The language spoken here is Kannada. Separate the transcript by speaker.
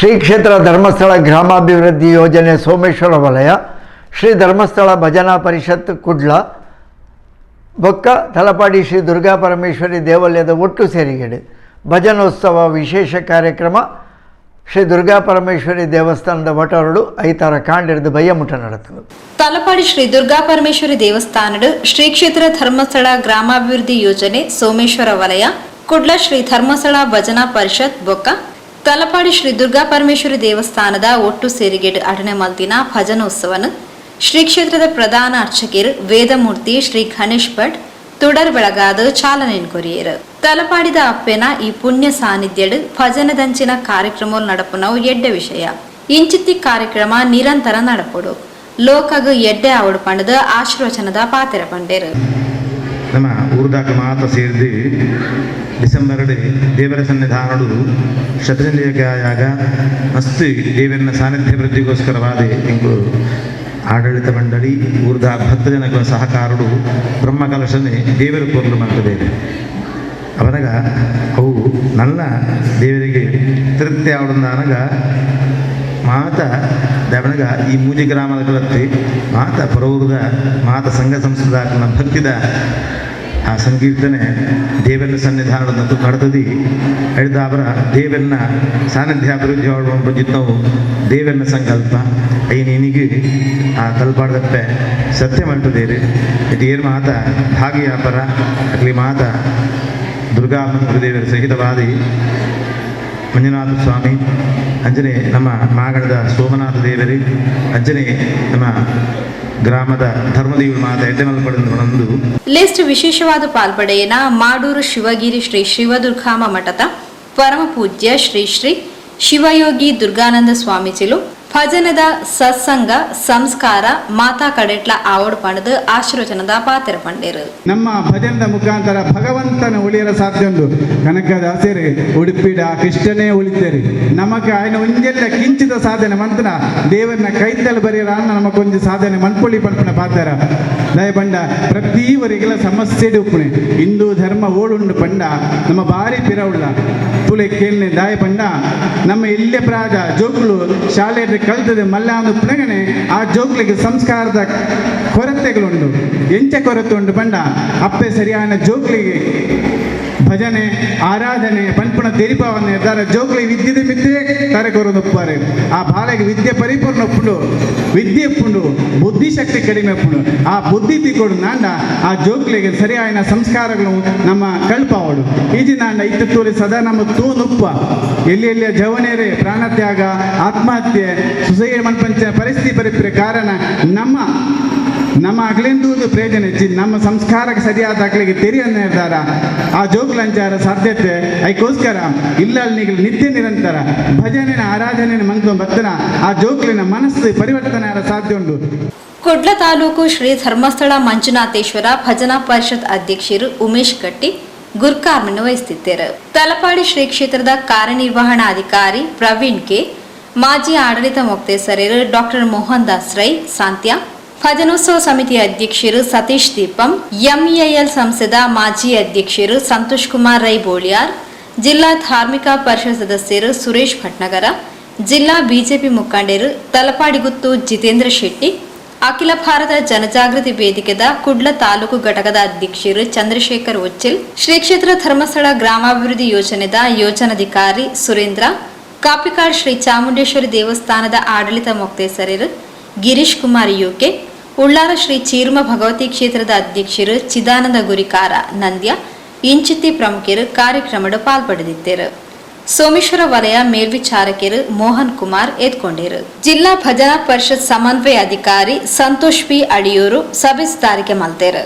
Speaker 1: ಶ್ರೀ ಕ್ಷೇತ್ರ ಧರ್ಮಸ್ಥಳ ಗ್ರಾಮಾಭಿವೃದ್ಧಿ ಯೋಜನೆ ಸೋಮೇಶ್ವರ ವಲಯ, ಶ್ರೀ ಧರ್ಮಸ್ಥಳ ಭಜನಾ ಪರಿಷತ್ ಕುಡ್ಲ, ಬೊಕ್ಕ ತಲಪಾಡಿ ಶ್ರೀ ದುರ್ಗಾ ಪರಮೇಶ್ವರಿ ದೇವಾಲಯದ ಒಟ್ಟು ಸೇರಿಗೆಡೆ ಭಜನೋತ್ಸವ ವಿಶೇಷ ಕಾರ್ಯಕ್ರಮ ಶ್ರೀ ದುರ್ಗಾ ಪರಮೇಶ್ವರಿ ದೇವಸ್ಥಾನದ ವಟರುಡು ಐತಾರ ಕಾಂಡಿಡ್ದು ಬಯ್ಯಮುಟ ನಡತು
Speaker 2: ತಲಪಾಡಿ ಶ್ರೀ ದುರ್ಗಾ ಪರಮೇಶ್ವರಿ ದೇವಸ್ಥಾನದ ಶ್ರೀ ಕ್ಷೇತ್ರ ಧರ್ಮಸ್ಥಳ ಗ್ರಾಮಾಭಿವೃದ್ಧಿ ಯೋಜನೆ ಸೋಮೇಶ್ವರ ವಲಯ, ಕುಡ್ಲ ಶ್ರೀ ಧರ್ಮಸ್ಥಳ ಭಜನಾ ಪರಿಷತ್ ಬೊಕ್ಕ ತಲಪಾಡಿ ಶ್ರೀ ದುರ್ಗಾ ಪರಮೇಶ್ವರಿ ದೇವಸ್ಥಾನದ ಒಟ್ಟು ಸೇರಿಗೆಡ್ ಅಟನೆ ಮಲ್ತಿನ ಭಜನೋತ್ಸವನ ಶ್ರೀ ಕ್ಷೇತ್ರದ ಪ್ರಧಾನ ಅರ್ಚಕರು ವೇದಮೂರ್ತಿ ಶ್ರೀ ಗಣೇಶ್ ಭಟ್ തുടർ ಬೆಳಗಾದ ಚಾಲನೆ ಕೊರಿಯರು ತಲಪಾಡಿದ ಅಪ್ಪೆನ ಈ ಪುಣ್ಯ ಸಾನ್ನಿಧ್ಯಡ್ ಭಜನದಂಚಿನ ಕಾರ್ಯಕ್ರಮ ನಡಪುನವು ಎಡ್ಡ ವಿಷಯ ಇಂಚಿತ್ತಿ ಕಾರ್ಯಕ್ರಮ ನಿರಂತರ ನಡಪಡು ಲೋಕಗ ಎಡ್ಡೆ ಅವಡು ಪಂಡದ ಆಶೀರ್ವಚನದ ಪಾತೆರ ಪಂಡೇರು
Speaker 3: ನಮ್ಮ ಊರ್ದಾಕ ಮಾತ ಸೇರಿದು ಡಿಸೆಂಬರ್ಡ್ ದೇವರ ಸನ್ನಿಧಾನಡು ಶತಚಂಡಿಯಾಗ ಅಸ್ತಿ ದೇವರನ ಸಾನ್ನಿಧ್ಯ ವೃದ್ಧಿಗೋಸ್ಕರವಾದ ಆಡಳಿತ ಮಂಡಳಿ ಊರ್ಧ ಜನಗಳ ಸಹಕಾರಡು ಬ್ರಹ್ಮ ದೇವರ ಕೋರ್ಲು ಮಾಡ್ತದೇವೆ ಅವನಗ ಅವು ನಲ್ಲ ದೇವರಿಗೆ ತೃಪ್ತಿ ಆವಡಂದಾನಗ ಮಾತ ದವನಗ ಈ ಮೂಜಿ ಗ್ರಾಮದ ಕಲತ್ತಿ ಮಾತ ಪರೌರದ ಮಾತ ಸಂಘ ಸಂಸ್ಕೃತ ಭಕ್ತಿದ ಆ ಸಂಕೀರ್ತನೆ ದೇವರ ಸನ್ನಿಧಾನದ ಹೇಳಿದ ಅವರ ದೇವರನ್ನ ಸಾನ್ನಿಧ್ಯ ಅಭಿವೃದ್ಧಿ ಮಾಡುವಂಥ ನಾವು ದೇವರನ್ನ ಸಂಕಲ್ಪ. ಐನೇನಿಗೆ ಆ ತಲುಪಾಡ್ದಪ್ಪೆ ಸತ್ಯ ಮಾಡ್ತದೇರಿ ಇದು ಏನು ಮಾತ? ಭಾಗಿಯಾಪರ ಅಲ್ಲಿ ಮಾತ. ದುರ್ಗಾ ಮಂತ್ರದೇವರ ಸಹಿತವಾದಿ ಮಂಜುನಾಥ ಸ್ವಾಮಿ. ಅಂಜನೆ ನಮ್ಮ ಮಾಗಣದ ಸೋಮನಾಥ ದೇವರಿ. ಅಂಜನೆ ನಮ್ಮ ಗ್ರಾಮದ ಧರ್ಮದೇವಿ
Speaker 2: ಲಿಸ್ಟ್ ವಿಶೇಷವಾದ ಪಾಲ್ಪಡೆಯನ? ಮಾಡೂರು ಶಿವಗಿರಿ ಶ್ರೀ ಶಿವದುರ್ಗಾಮ ಮಠದ ಪರಮ ಪೂಜ್ಯ ಶ್ರೀ ಶ್ರೀ ಶಿವಯೋಗಿ ದುರ್ಗಾನಂದ ಸ್ವಾಮೀಜಿಲು ಭಜನದ ಸತ್ಸಂಗ, ಸಂಸ್ಕಾರ, ಮಾತಾ ಕಡೆಟ್ಲ ಆವಡ್ ಪಡೆದು ಆಶೀರ್ವಚನದ ಪಾತ್ರ ಪಂಡೇರು.
Speaker 4: ನಮ್ಮ ಭಜನದ ಮುಖಾಂತರ ಭಗವಂತನ ಉಳಿಯರ ಸಾಧ್ಯ ಉಂಟು. ಕನಕ ಉಡುಪಿಡ ಕೃಷ್ಣನೇ ಉಳಿತೇರಿ. ನಮಗೆ ಆಯ್ನ ಒಂದೆಲ್ಲ ಕಿಂಚಿತ ಸಾಧನೆ ಮಂತ್ರ. ದೇವರನ್ನ ಕೈತಲ್ ಬರೀರ ಅನ್ನ ನಮಗೊಂದು ಸಾಧನೆ ಮನ್ಪೊಳಿ ಪಂಪನ ಪಾತ್ರ. ದಯಪಂಡ ಪ್ರತಿವರಿಗೆಲ್ಲ ಸಮಸ್ಯೆ ಉಪ್ಪಣೆ ಹಿಂದೂ ಧರ್ಮ ಓಡುಂಡು ಪಂಡ, ನಮ್ಮ ಭಾರಿ ಪಿರವುಳ್ಳ. ತುಲೆ ಕೇಳನೆ ದಯಪಂಡ ನಮ್ಮ ಇಲ್ಲೇ ಪ್ರಾಜ ಜೋಗುಲು ಶಾಲೆ ಕಲ್ತದೆ ಮಲ್ಲಾಂದು ಪುನಗನೆ ಆ ಜೋಕ್ಲಿಗೆ ಸಂಸ್ಕಾರದ ಕೊರತೆಗಳುಂಡು ಎಂಚ ಕೊರತೆ ಉಂಡು ಪಂಡ ಅಪ್ಪೆ ಸರಿಯಾದ ಜೋಕ್ಲಿಗೆ ಭಜನೆ, ಆರಾಧನೆ ಪಂಪುಣ ತೆರಿಪವನ್ನ ತರ ಜೋಕ್ಲಿ ವಿದ್ಯೆ ಮಿತ್ತೆ ತಾರೆ ಕೊರದು ಒಪ್ಪಾರೆ ಆ ಬಾಲೆಗೆ ವಿದ್ಯೆ ಪರಿಪೂರ್ಣ ಒಪ್ಪುಂಡು ವಿದ್ಯೆ ಒಪ್ಪುಂಡು ಬುದ್ಧಿಶಕ್ತಿ ಕಡಿಮೆ ಒಪ್ಪುಂಡು ಆ ಬುದ್ಧಿ ತಿಕ್ಕೊಡು ನಾಂಡ ಆ ಜೋಕ್ಲಿಗೆ ಸರಿಯಾದ ಸಂಸ್ಕಾರಗಳು ನಮ್ಮ ಕಳ್ಪಾವಡು ಈಜಿ ನಾಂಡ ಇತ್ತು ತೋರಿ ಸದಾ ನಮ್ಮ ತೂ ನುಪ್ಪ ಎಲ್ಲಿ ಎಲ್ಲಿಯ ಜವನೇರೆ ಪ್ರಾಣತ್ಯಾಗ, ಆತ್ಮಹತ್ಯೆ ಸುಸೈಡ್ ಮನ್ಪಂಚ ಪರಿಸ್ಥಿತಿ ಪರಿಪ್ರ ಕಾರಣ ನಮ್ಮ ನಮ್ಮ ಅಗಲೆಂದೂದು ಪ್ರಯೋಜನ ಹೆಚ್ಚಿ ನಮ್ಮ ಸಂಸ್ಕಾರಕ್ಕೆ ಸರಿಯಾದ ಅಗಲಿಗೆ ತೆರಿಯ ನಿರ್ಧಾರ. ಆ ಜೋಗ್ಲಂಚಾರ ಸಾಧ್ಯತೆ, ಅದಕ್ಕೋಸ್ಕರ ಇಲ್ಲಲ್ಲಿಗೆ ನಿತ್ಯ ನಿರಂತರ ಭಜನೆನ, ಆರಾಧನೆನ ಮಂತ್ರ ಬತ್ತನ ಆ ಜೋಗ್ಲಿನ ಮನಸ್ಸು ಪರಿವರ್ತನೆ ಸಾಧ್ಯ ಉಂಟು.
Speaker 2: ಕುಡ್ಲ ತಾಲೂಕು ಶ್ರೀ ಧರ್ಮಸ್ಥಳ ಮಂಜುನಾಥೇಶ್ವರ ಭಜನಾ ಪರಿಷತ್ ಅಧ್ಯಕ್ಷರು ಉಮೇಶ್ ಕಟ್ಟಿ ಗುರ್ಕಾರ್ಮನ್ನು ವಹಿಸುತ್ತಿದ್ದರು ತಲಪಾಡಿ ಶ್ರೀ ಕ್ಷೇತ್ರದ ಕಾರ್ಯನಿರ್ವಹಣಾಧಿಕಾರಿ ಪ್ರವೀಣ್ ಕೆ. ಮಾಜಿ ಆಡಳಿತ ಮೊಕ್ತೇಸರರು ಡಾಕ್ಟರ್ ಮೋಹನ್ ದಾಸ್ ರೈ ಸಾಂತ್ಯ ಭಜನೋತ್ಸವ ಸಮಿತಿ ಅಧ್ಯಕ್ಷರು ಸತೀಶ್ ದೀಪಂ ಎಂಇಐಎಲ್ ಸಂಸ್ಥೆದ ಮಾಜಿ ಅಧ್ಯಕ್ಷರು ಸಂತೋಷ್ ಕುಮಾರ್ ರೈ ಬೋಳಿಯಾರ್ ಜಿಲ್ಲಾ ಧಾರ್ಮಿಕ ಪರಿಷತ್ ಸದಸ್ಯರು ಸುರೇಶ್ ಭಟ್ನಗರ ಜಿಲ್ಲಾ ಬಿಜೆಪಿ ಮುಖಂಡರು ತಲಪಾಡಿಗುತ್ತು ಜಿತೇಂದ್ರ ಶೆಟ್ಟಿ ಅಖಿಲ ಭಾರತ ಜನಜಾಗೃತಿ ವೇದಿಕೆದ ಕುಡ್ಲ ತಾಲೂಕು ಘಟಕದ ಅಧ್ಯಕ್ಷರು ಚಂದ್ರಶೇಖರ್ ಒಚ್ಚಿಲ್ ಶ್ರೀ ಕ್ಷೇತ್ರ ಧರ್ಮಸ್ಥಳ ಗ್ರಾಮಾಭಿವೃದ್ಧಿ ಯೋಜನೆದ ಯೋಜನಾಧಿಕಾರಿ ಸುರೇಂದ್ರ ಕಾಪಿಕಾಡ್ ಶ್ರೀ ಚಾಮುಂಡೇಶ್ವರಿ ದೇವಸ್ಥಾನದ ಆಡಳಿತ ಮೊಕ್ತೇಸರರು ಗಿರೀಶ್ ಕುಮಾರ್ ಯುಕೆ ಉಳ್ಳಾರ ಶ್ರೀ ಚೀರ್ಮ ಭಗವತಿ ಕ್ಷೇತ್ರದ ಅಧ್ಯಕ್ಷರು ಚಿದಾನಂದ ಗುರಿಕಾರ ನಂದ್ಯ ಇಂಚಿತಿ ಪ್ರಮುಖರು ಕಾರ್ಯಕ್ರಮದ ಪಾಲ್ಪಡೆದಿದ್ದರು. ಸೋಮೇಶ್ವರ ವಲಯ ಮೇಲ್ವಿಚಾರಕರು ಮೋಹನ್ ಕುಮಾರ್ ಎದ್ಕೊಂಡಿರು ಜಿಲ್ಲಾ ಭಜನಾ ಪರಿಷತ್ ಸಮನ್ವಯ ಅಧಿಕಾರಿ ಸಂತೋಷ್ ಪಿ ಅಡಿಯೂರು ಸಭೆ ಸುಧಾರಿಕೆ ಮಲ್ತೇರು